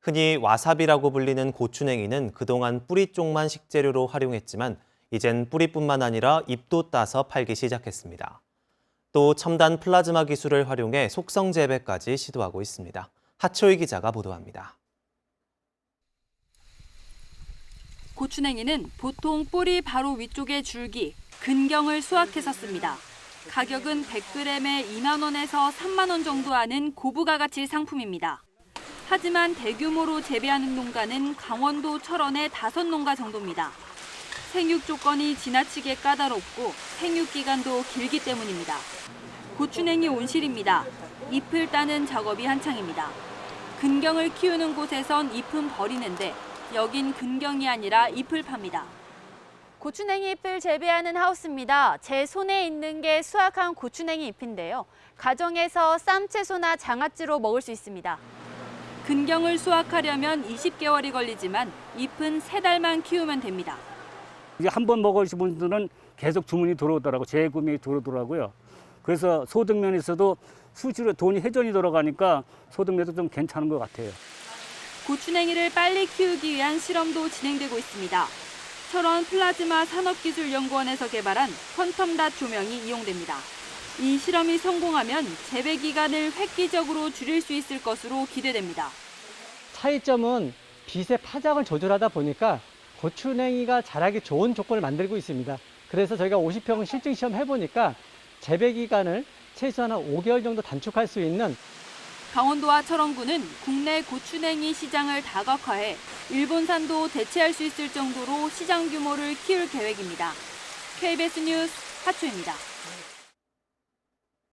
흔히 와사비라고 불리는 고추냉이는 그동안 뿌리 쪽만 식재료로 활용했지만 이젠 뿌리뿐만 아니라 잎도 따서 팔기 시작했습니다. 또 첨단 플라즈마 기술을 활용해 속성 재배까지 시도하고 있습니다. 하초희 기자가 보도합니다. 고추냉이는 보통 뿌리 바로 위쪽의 줄기, 근경을 수확해서 씁니다. 가격은 100g에 2만 원에서 3만 원 정도 하는 고부가 가치 상품입니다. 하지만 대규모로 재배하는 농가는 강원도 철원의 다섯 농가 정도입니다. 생육 조건이 지나치게 까다롭고 생육 기간도 길기 때문입니다. 고추냉이 온실입니다. 잎을 따는 작업이 한창입니다. 근경을 키우는 곳에선 잎은 버리는데 여긴 근경이 아니라 잎을 팝니다. 고추냉이 잎을 재배하는 하우스입니다. 제 손에 있는 게 수확한 고추냉이 잎인데요. 가정에서 쌈채소나 장아찌로 먹을 수 있습니다. 근경을 수확하려면 20개월이 걸리지만 잎은 세 달만 키우면 됩니다. 이게 한 번 먹으신 분들은 계속 주문이 들어오더라고 재구매 들어오더라고요. 그래서 소득 면에서도 수시로 돈이 회전이 돌아가니까 소득 면도 좀 괜찮은 것 같아요. 고추냉이를 빨리 키우기 위한 실험도 진행되고 있습니다. 철원 플라즈마 산업기술연구원에서 개발한 퀀텀닷 조명이 이용됩니다. 이 실험이 성공하면 재배 기간을 획기적으로 줄일 수 있을 것으로 기대됩니다. 차이점은 빛의 파장을 조절하다 보니까 고추냉이가 자라기 좋은 조건을 만들고 있습니다. 그래서 저희가 50평 실증 시험 해보니까 재배 기간을 최소한 한 5개월 정도 단축할 수 있는 강원도와 철원구는 국내 고추냉이 시장을 다각화해 일본산도 대체할 수 있을 정도로 시장 규모를 키울 계획입니다. KBS 뉴스 하초입니다.